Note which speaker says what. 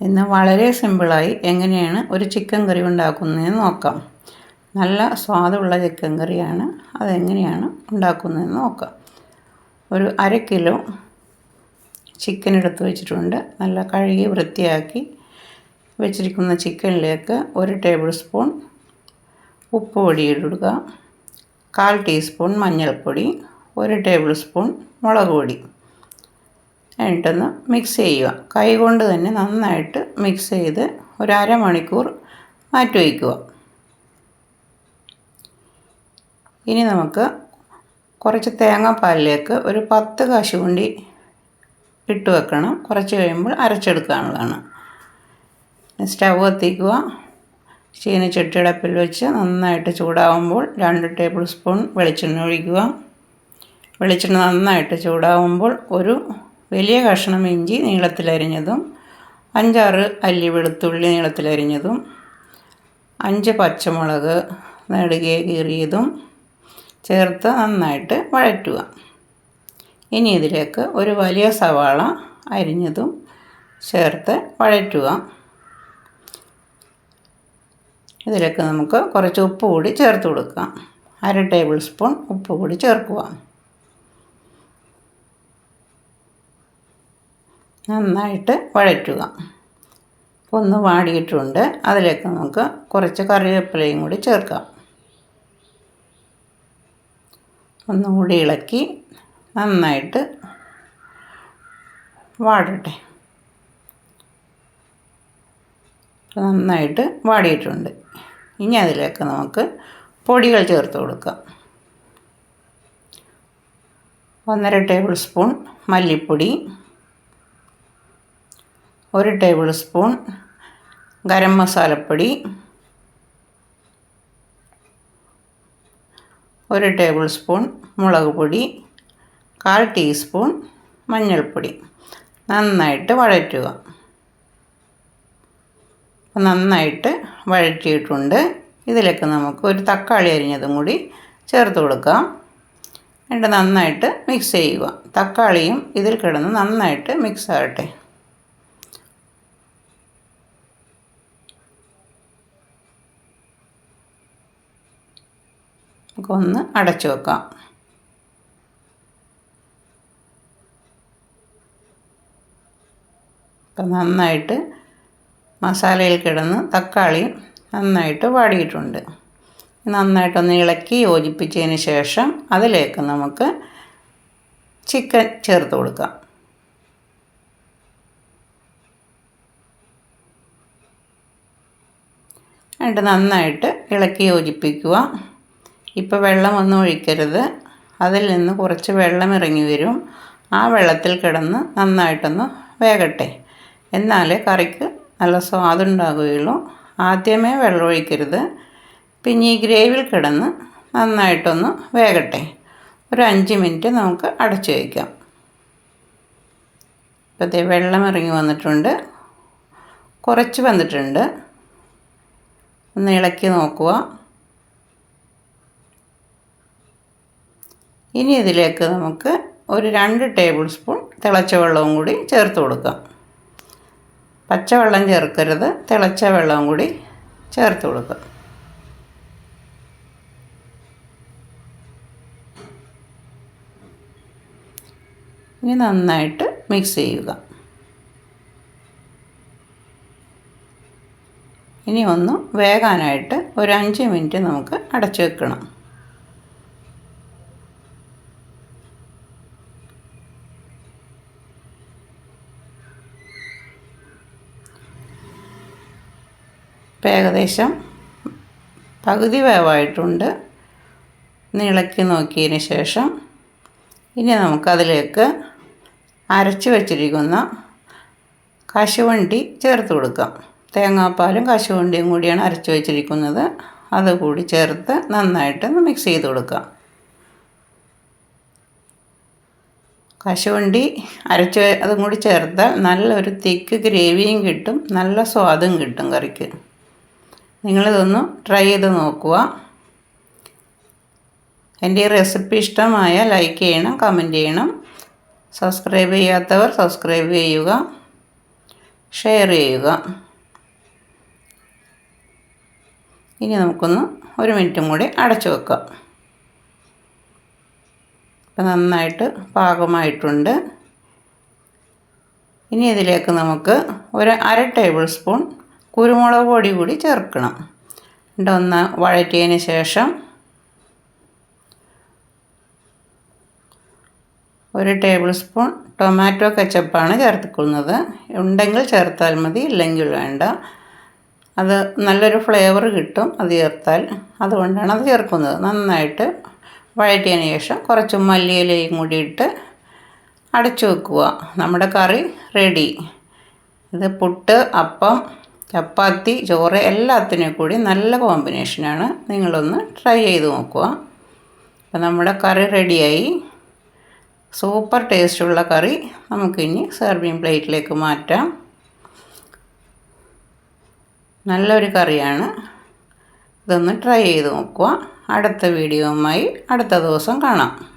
Speaker 1: ഇന്ന് വളരെ സിമ്പിളായി എങ്ങനെയാണ് ഒരു ചിക്കൻ കറി ഉണ്ടാക്കുന്നതെന്ന് നോക്കാം. നല്ല സ്വാദുള്ള ചിക്കൻ കറിയാണ് അതെങ്ങനെയാണ് ഉണ്ടാക്കുന്നതെന്ന് നോക്കാം. ഒരു അര കിലോ ചിക്കൻ എടുത്ത് വെച്ചിട്ടുണ്ട്. നല്ല കഴുകി വൃത്തിയാക്കി വെച്ചിരിക്കുന്ന ചിക്കനിലേക്ക് ഒരു ടേബിൾ സ്പൂൺ ഉപ്പ് പൊടി ഇടുക കാൽ ടീസ്പൂൺ മഞ്ഞൾപ്പൊടി. ഒരു ടേബിൾ സ്പൂൺ മുളക് പൊടി. എന്നിട്ടൊന്ന് മിക്സ് ചെയ്യുക. കൈ കൊണ്ട് തന്നെ നന്നായിട്ട് മിക്സ് ചെയ്ത് ഒരു അരമണിക്കൂർ മാറ്റി വയ്ക്കുക. ഇനി നമുക്ക് കുറച്ച് തേങ്ങാപ്പാലിലേക്ക് ഒരു പത്ത് കശുവണ്ടി ഇട്ട് വെക്കണം. കുറച്ച് കഴിയുമ്പോൾ അരച്ചെടുക്കാനുള്ളതാണ്. സ്റ്റവ് കത്തിക്കുക ചീനച്ചട്ടിയടപ്പിൽ വെച്ച് നന്നായിട്ട് ചൂടാവുമ്പോൾ രണ്ട് ടേബിൾ സ്പൂൺ വെളിച്ചെണ്ണ ഒഴിക്കുക. വെളിച്ചെണ്ണ നന്നായിട്ട് ചൂടാവുമ്പോൾ ഒരു വലിയ കഷ്ണം ഇഞ്ചി നീളത്തിലരിഞ്ഞതും അഞ്ചാറ് അല്ലി വെളുത്തുള്ളി നീളത്തിലരിഞ്ഞതും അഞ്ച് പച്ചമുളക് നെടുകെ കീറിയതും ചേർത്ത് നന്നായിട്ട് വഴറ്റുക. ഇനി ഇതിലേക്ക് ഒരു വലിയ സവാള അരിഞ്ഞതും ചേർത്ത് വഴറ്റുക. ഇതിലേക്ക് നമുക്ക് കുറച്ച് ഉപ്പ് കൂടി ചേർത്ത് കൊടുക്കാം. അര ടേബിൾ സ്പൂൺ ഉപ്പ് കൂടി ചേർക്കുക. നന്നായിട്ട് വഴറ്റുക. ഒന്ന് വാടിയിട്ടുണ്ട്. അതിലേക്ക് നമുക്ക് കുറച്ച് കറിവേപ്പിലയും കൂടി ചേർക്കാം. ഒന്നുകൂടി ഇളക്കി നന്നായിട്ട് വാടട്ടെ. നന്നായിട്ട് വാടിയിട്ടുണ്ട്. ഇനി അതിലേക്ക് നമുക്ക് പൊടികൾ ചേർത്ത് കൊടുക്കാം. ഒന്നര ടേബിൾ സ്പൂൺ മല്ലിപ്പൊടി ഒരു ടേബിൾ സ്പൂൺ ഗരം മസാലപ്പൊടി ഒരു ടേബിൾ സ്പൂൺ മുളക് പൊടി കാൽ ടീസ്പൂൺ മഞ്ഞൾപ്പൊടി. നന്നായിട്ട് വഴറ്റുക. നന്നായിട്ട് വഴറ്റിയിട്ടുണ്ട്. ഇതിലേക്ക് നമുക്ക് ഒരു തക്കാളി അരിഞ്ഞതും കൂടി ചേർത്ത് കൊടുക്കാം. എന്നിട്ട് നന്നായിട്ട് മിക്സ് ചെയ്യുക. തക്കാളിയും ഇതിൽ കിടന്ന് നന്നായിട്ട് മിക്സ് ആകട്ടെ. നമുക്കൊന്ന് അടച്ചു വെക്കാം. അപ്പം നന്നായിട്ട് മസാലയിൽ കിടന്ന് തക്കാളി നന്നായിട്ട് വാടിയിട്ടുണ്ട്. നന്നായിട്ടൊന്ന് ഇളക്കി യോജിപ്പിച്ചതിന് ശേഷം അതിലേക്ക് നമുക്ക് ചിക്കൻ ചേർത്ത് കൊടുക്കാം. എന്നിട്ട് നന്നായിട്ട് ഇളക്കി യോജിപ്പിക്കുക. ഇപ്പോൾ വെള്ളമൊന്നും ഒഴിക്കരുത്. അതിൽ നിന്ന് കുറച്ച് വെള്ളം ഇറങ്ങി വരും. ആ വെള്ളത്തിൽ കിടന്ന് നന്നായിട്ടൊന്ന് വേകട്ടെ. എന്നാലേ കറിക്ക് നല്ല സ്വാദുണ്ടാകുകയുള്ളൂ. ആദ്യമേ വെള്ളം ഒഴിക്കരുത്. പിന്നെ ഈ ഗ്രേവിയിൽ കിടന്ന് നന്നായിട്ടൊന്ന് വേകട്ടെ. ഒരു അഞ്ച് മിനിറ്റ് നമുക്ക് അടച്ചു വയ്ക്കാം. ഇപ്പോഴത്തെ വെള്ളം ഇറങ്ങി വന്നിട്ടുണ്ട്. കുറച്ച് വന്നിട്ടുണ്ട്. ഒന്ന് ഇളക്കി നോക്കുക. ഇനി ഇതിലേക്ക് നമുക്ക് ഒരു രണ്ട് ടേബിൾ സ്പൂൺ തിളച്ച വെള്ളവും കൂടി ചേർത്ത് കൊടുക്കാം. പച്ചവെള്ളം ചേർക്കരുത് തിളച്ച വെള്ളവും കൂടി ചേർത്ത് കൊടുക്കാം ഇനി നന്നായിട്ട് മിക്സ് ചെയ്യുക. ഇനി ഒന്ന് വേകാനായിട്ട് ഒരു അഞ്ച് മിനിറ്റ് നമുക്ക് അടച്ചു വെക്കണം. ഇപ്പം ഏകദേശം പകുതി വേവായിട്ടുണ്ട്. ഇളക്കി നോക്കിയതിന് ശേഷം ഇനി നമുക്കതിലേക്ക് അരച്ച് വച്ചിരിക്കുന്ന കശുവണ്ടി ചേർത്ത് കൊടുക്കാം. തേങ്ങാപ്പാലും കശുവണ്ടിയും കൂടിയാണ് അരച്ച് വച്ചിരിക്കുന്നത്. അതുകൂടി ചേർത്ത് നന്നായിട്ട് മിക്സ് ചെയ്ത് കൊടുക്കാം. കശുവണ്ടി അരച്ച് അതും കൂടി ചേർത്താൽ നല്ലൊരു തിക്ക് ഗ്രേവിയും കിട്ടും. നല്ല സ്വാദും കിട്ടും കറിക്ക്. നിങ്ങളിതൊന്ന് ട്രൈ ചെയ്ത് നോക്കുക. എന്റെ ഈ റെസിപ്പി ഇഷ്ടമായ ലൈക്ക് ചെയ്യണം കമന്റ് ചെയ്യണം. സബ്സ്ക്രൈബ് ചെയ്യാത്തവർ സബ്സ്ക്രൈബ് ചെയ്യുക. ഷെയർ ചെയ്യുക. ഇനി നമുക്കൊന്ന് ഒരു മിനിറ്റും കൂടി അടച്ചു വെക്കാം ഇപ്പം നന്നായിട്ട് പാകമായിട്ടുണ്ട്. ഇനി ഇതിലേക്ക് നമുക്ക് ഒരു അര ടേബിൾ സ്പൂൺ കുരുമുളക് പൊടി കൂടി ചേർക്കണം. എന്നിട്ട് ഒന്ന് വഴറ്റിയതിന് ശേഷം ഒരു ടേബിൾ സ്പൂൺ ടൊമാറ്റോ കച്ചപ്പാണ് ചേർത്തിക്കുന്നത്. ഉണ്ടെങ്കിൽ ചേർത്താൽ മതി ഇല്ലെങ്കിൽ വേണ്ട. അത് നല്ലൊരു ഫ്ലേവർ കിട്ടും അത് ചേർത്താൽ. അതുകൊണ്ടാണ് അത് ചേർക്കുന്നത്. നന്നായിട്ട് വഴറ്റിയതിന് ശേഷം കുറച്ച് മല്ലിയിലയും കൂടി ഇട്ട് അടച്ചു വെക്കുക. നമ്മുടെ കറി റെഡി. ഇത് പുട്ട് അപ്പം ചപ്പാത്തി ചോറ് എല്ലാത്തിനും കൂടി നല്ല കോമ്പിനേഷനാണ് നിങ്ങളൊന്ന് ട്രൈ ചെയ്ത് നോക്കുക. അപ്പം നമ്മുടെ കറി റെഡിയായി സൂപ്പർ ടേസ്റ്റുള്ള കറി നമുക്കിനി സെർവിങ് പ്ലേറ്റിലേക്ക് മാറ്റാം. നല്ലൊരു കറിയാണ്. ഇതൊന്ന് ട്രൈ ചെയ്ത് നോക്കുക. അടുത്ത വീഡിയോയുമായി അടുത്ത ദിവസം കാണാം.